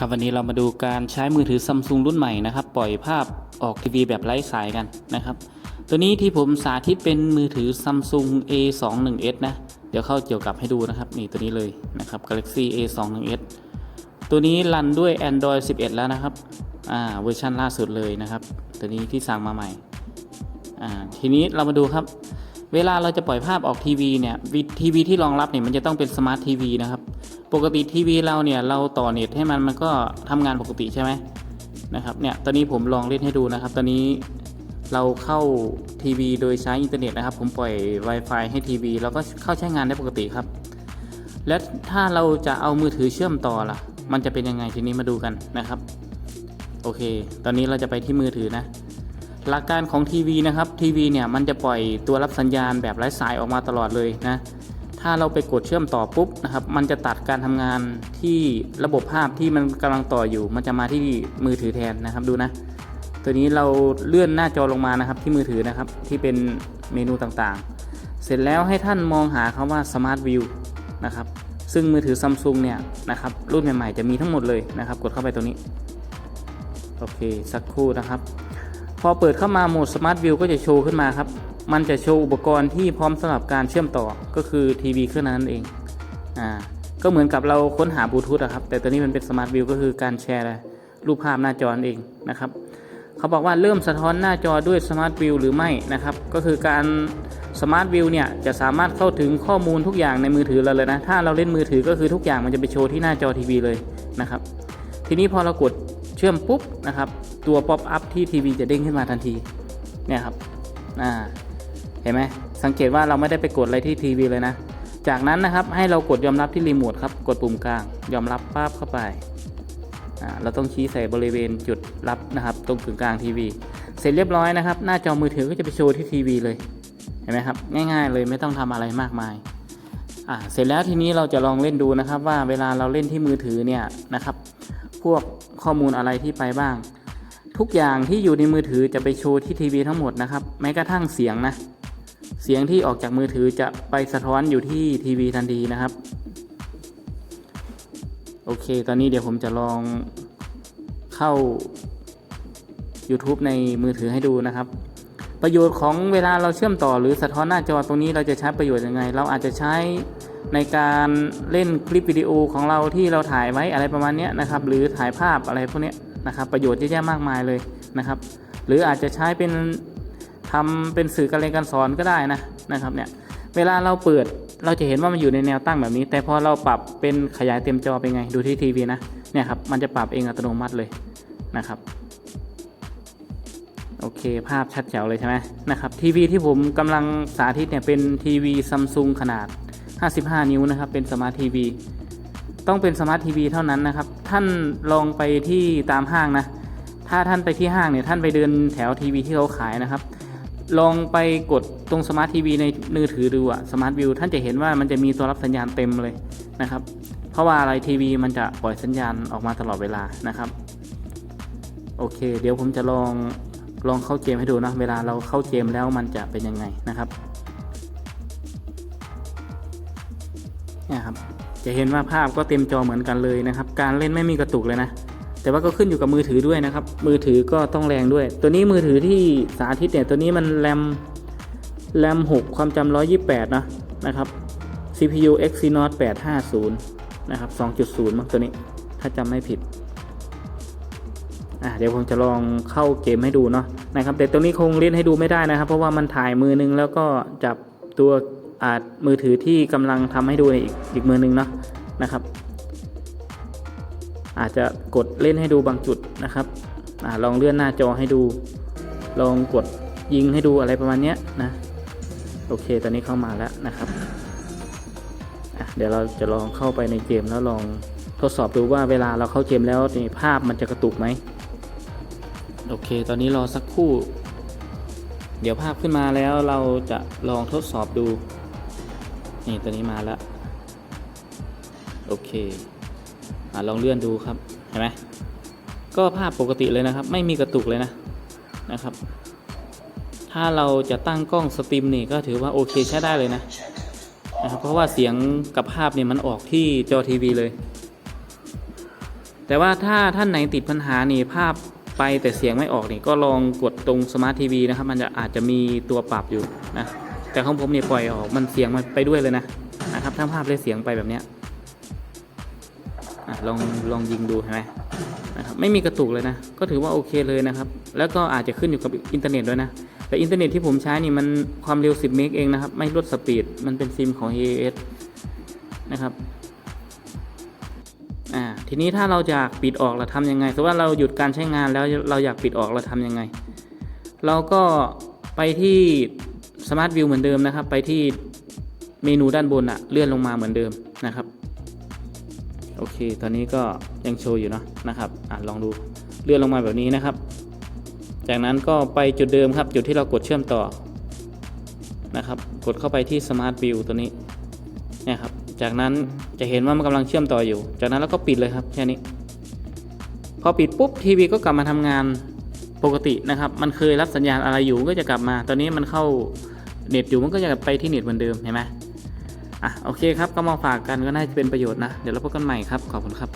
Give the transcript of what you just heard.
ครับวันนี้เรามาดูการใช้มือถือซัมซุงรุ่นใหม่นะครับ ปล่อยภาพออกทีวีแบบไร้สายกันนะครับ ตัวนี้ที่ผมสาธิตเป็นมือถือ Samsung A21s นะ เดี๋ยวเข้าเกี่ยวกับให้ดูนะครับ นี่ตัวนี้เลยนะครับ Galaxy A21s ตัวนี้รันด้วย Android 11 แล้วนะครับ อ่าเวอร์ชันล่าสุดเลยนะครับ ตัวนี้ที่สั่งมาใหม่ อ่าทีนี้เรามาดูครับ เวลาเราจะปล่อยภาพออกทีวีเนี่ยทีวีที่รองรับเนี่ยมันจะต้องเป็นสมาร์ททีวีนะครับ ปกติทีวีเราเนี่ยเราต่อเน็ตให้มันมันก็ทำงานปกติใช่ไหมนะครับเนี่ยตอนนี้ผมลองเล่นให้ดูนะครับ ตอนนี้เราเข้าทีวีโดยใช้อินเทอร์เน็ตนะครับ ผมปล่อย Wi-Fi ให้ทีวีแล้วก็เข้าใช้งานได้ปกติครับ และถ้าเราจะเอามือถือเชื่อมต่อล่ะ มันจะเป็นยังไงทีนี้มาดูกันนะครับ โอเค ตอนนี้เราจะไปที่มือถือนะ หลักการของทีวีนะครับทีวีเนี่ยมันจะปล่อยตัวรับสัญญาณแบบไร้สายออกมาตลอดเลยนะ ถ้าเราไปกดเชื่อมต่อปุ๊บนะครับ มันจะตัดการทำงานที่ระบบภาพที่มันกำลังต่ออยู่ มันจะมาที่มือถือแทนนะครับดูนะ ตัวนี้เราเลื่อนหน้าจอลงมานะครับที่มือถือนะครับที่เป็นเมนูต่างๆ เสร็จแล้วให้ท่านมองหาคำว่า Smart View นะครับซึ่งมือถือซัมซุงเนี่ยนะครับรุ่นใหม่ๆจะมีทั้งหมดเลยนะครับ กดเข้าไปตรงนี้โอเคสักครู่นะครับ พอเปิดเข้ามาโหมด Smart View ก็จะโชว์ขึ้นมาครับ มันจะโชว์อุปกรณ์ที่พร้อมสำหรับการเชื่อมต่อก็คือทีวีเครื่องนั้นเองอ่าก็เหมือนกับเราค้นหาบลูทูธอะครับแต่ตัวนี้มันเป็น Smart View ก็คือการแชร์รูปภาพหน้าจอเองนะครับเขาบอกว่าเริ่มสะท้อนหน้าจอด้วย Smart View หรือไม่นะครับก็คือการ Smart View เนี่ยจะสามารถเข้าถึงข้อมูลทุกอย่างในมือถือเราเลยนะถ้าเราเล่นมือถือก็คือทุกอย่างมันจะไปโชว์ที่หน้าจอทีวีเลยนะครับทีนี้พอเรากดเชื่อมปุ๊บนะครับตัวป๊อปอัพที่ทีวีจะเด้งขึ้นมาทันทีเนี่ยครับอ่า เห็นไหมสังเกตว่าเราไม่ได้ไปกดอะไรที่ทีวีเลยนะ จากนั้นนะครับให้เรากดยอมรับที่รีโมทครับกดปุ่มกลาง ยอมรับปั๊บเข้าไปเราต้องชี้ใส่บริเวณจุดรับนะครับ ตรงกึ่งกลางทีวี เสร็จเรียบร้อยนะครับ หน้าจอมือถือก็จะไปโชว์ที่ทีวีเลยเห็นไหมครับ ง่ายๆเลยไม่ต้องทำอะไรมากมายอ่าเสร็จแล้วทีนี้เราจะลองเล่นดูนะครับว่าเวลาเราเล่นที่มือถือเนี่ยนะครับ พวกข้อมูลอะไรที่ไปบ้าง ทุกอย่างที่อยู่ในมือถือจะไปโชว์ที่ทีวีทั้งหมดนะครับแม้กระทั่งเสียงนะ เสียงที่ออกจากมือถือจะไปสะท้อนอยู่ที่ทีวีทันทีนะครับ โอเค ตอนนี้เดี๋ยวผมจะลองเข้า YouTube ในมือถือให้ดูนะครับ ประโยชน์ของเวลาเราเชื่อมต่อหรือสะท้อนหน้าจอตรงนี้เราจะใช้ประโยชน์ยังไง เราอาจจะใช้ในการเล่นคลิปวิดีโอของเราที่เราถ่ายไว้อะไรประมาณนี้นะครับ หรือถ่ายภาพอะไรพวกนี้นะครับ ประโยชน์เยอะแยะมากมายเลยนะครับ หรืออาจจะใช้เป็น ทำเป็นสื่อการเรียนการสอนก็ได้นะนะครับเนี่ยเวลาเราเปิดเราจะเห็นว่ามันอยู่ในแนวตั้งแบบนี้ แต่พอเราปรับเป็นขยายเต็มจอเป็นไงดูที่ทีวีนะเนี่ยครับมันจะปรับเองอัตโนมัติเลยนะครับโอเค ภาพชัดแจ๋วเลยใช่ไหมนะครับทีวีที่ผมกำลังสาธิตเนี่ยเป็นทีวีซัมซุงขนาด 55 นิ้วนะครับ เป็นสมาร์ททีวีต้องเป็นสมาร์ททีวีเท่านั้นนะครับ ท่านลองไปที่ตามห้างนะ ถ้าท่านไปที่ห้างเนี่ยท่านไปเดินแถวทีวีที่เขาขายนะครับ ลองไปกดตรงสมาร์ททีวีในมือถือดูอะสมาร์ทวิวท่านจะเห็นว่ามันจะมีตัวรับสัญญาณเต็มเลยนะครับ เพราะว่าอะไรทีวีมันจะปล่อยสัญญาณออกมาตลอดเวลานะครับ โอเค เดี๋ยวผมจะลองลองเข้าเกมให้ดูนะเวลาเราเข้าเกมแล้วมันจะเป็นยังไงนะครับเนี่ยครับจะเห็นว่าภาพก็เต็มจอเหมือนกันเลยนะครับ การเล่นไม่มีกระตุกเลยนะ แต่ว่าก็ขึ้นอยู่กับมือถือด้วยนะครับ มือถือก็ต้องแรงด้วย ตัวนี้มือถือที่สาธิตเนี่ยตัวนี้มันแรมแรม 6 ความจำ128 นะนะครับ CPU Exynos 850 นะครับ 2.0 มั้งตัวนี้ ถ้าจำไม่ผิด อะ เดี๋ยวผมจะลองเข้าเกมให้ดูเนาะ นะครับ แต่ตรงนี้คงเล่นให้ดูไม่ได้นะครับ เพราะว่ามันถ่ายมือนึงแล้วก็จับตัวอาจมือถือที่กำลังทำให้ดูในอีกอีกมือนึงเนาะ นะครับ อาจจะกดเล่นให้ดูบางจุดนะครับอลองเลื่อนหน้าจอให้ดู ลองกดยิงให้ดูอะไรประมาณนี้นะ โอเค ตอนนี้เข้ามาแล้วนะครับเดี๋ยวเราจะลองเข้าไปในเกมแล้วลองทดสอบดูว่าเวลาเราเข้าเกมแล้วนี่ภาพมันจะกระตุกไหม โอเค ตอนนี้รอสักครู่ เดี๋ยวภาพขึ้นมาแล้วเราจะลองทดสอบดู นี่ตัวนี้มาแล้ว โอเค ลองเลื่อนดูครับเห็นไหมก็ภาพปกติเลยนะครับ ไม่มีกระตุกเลยนะนะครับ ถ้าเราจะตั้งกล้องสตรีมนี่ก็ถือว่าโอเคใช้ได้เลยนะนะครับเพราะว่าเสียงกับภาพเนี่ยมันออกที่จอทีวีเลย แต่ว่าถ้าท่านไหนติดปัญหานี่ภาพไปแต่เสียงไม่ออกนี่ก็ลองกดตรงสมาร์ททีวีนะครับ มันจะอาจจะมีตัวปรับอยู่นะแต่ของผมเนี่ยปล่อยออกมันเสียงมันไปด้วยเลยนะนะครับทั้งภาพและเสียงไปแบบเนี้ย อะลองลองยิงดูเห็นไหมนะครับไม่มีกระตุกเลยนะ ก็ถือว่าโอเคเลยนะครับ แล้วก็อาจจะขึ้นอยู่กับอินเทอร์เน็ตด้วยนะ แต่อินเทอร์เน็ตที่ผมใช้นี่มันความเร็ว 10 เมกเองนะครับ ไม่ลดสปีด มันเป็นซิมของ AAS นะครับอ่าทีนี้ถ้าเราอยากปิดออกเราทำยังไงสมมติว่าเราหยุดการใช้งานแล้วเราอยากปิดออกเราทำยังไง เราก็ไปที่ Smart View เหมือนเดิมนะครับ ไปที่เมนูด้านบนอะเลื่อนลงมาเหมือนเดิมนะครับ โอเค ตอนนี้ก็ยังโชว์อยู่เนาะนะครับอะลองดูเลื่อนลงมาแบบนี้นะครับ จากนั้นก็ไปจุดเดิมครับ จุดที่เรากดเชื่อมต่อนะครับ กดเข้าไปที่ Smart View ตัวนี้เนี่ยครับ จากนั้นจะเห็นว่ามันกำลังเชื่อมต่ออยู่ จากนั้นเราก็ปิดเลยครับแค่นี้พอปิดปุ๊บทีวีก็กลับมาทำงานปกตินะครับ มันเคยรับสัญญาณอะไรอยู่ก็จะกลับมา ตอนนี้มันเข้าเน็ตอยู่มันก็จะไปที่เน็ตเหมือนเดิมเห็นไหม อะโอเคครับก็มาฝากกันก็น่าจะเป็นประโยชน์นะ เดี๋ยวเราพบกันใหม่ครับ ขอบคุณครับ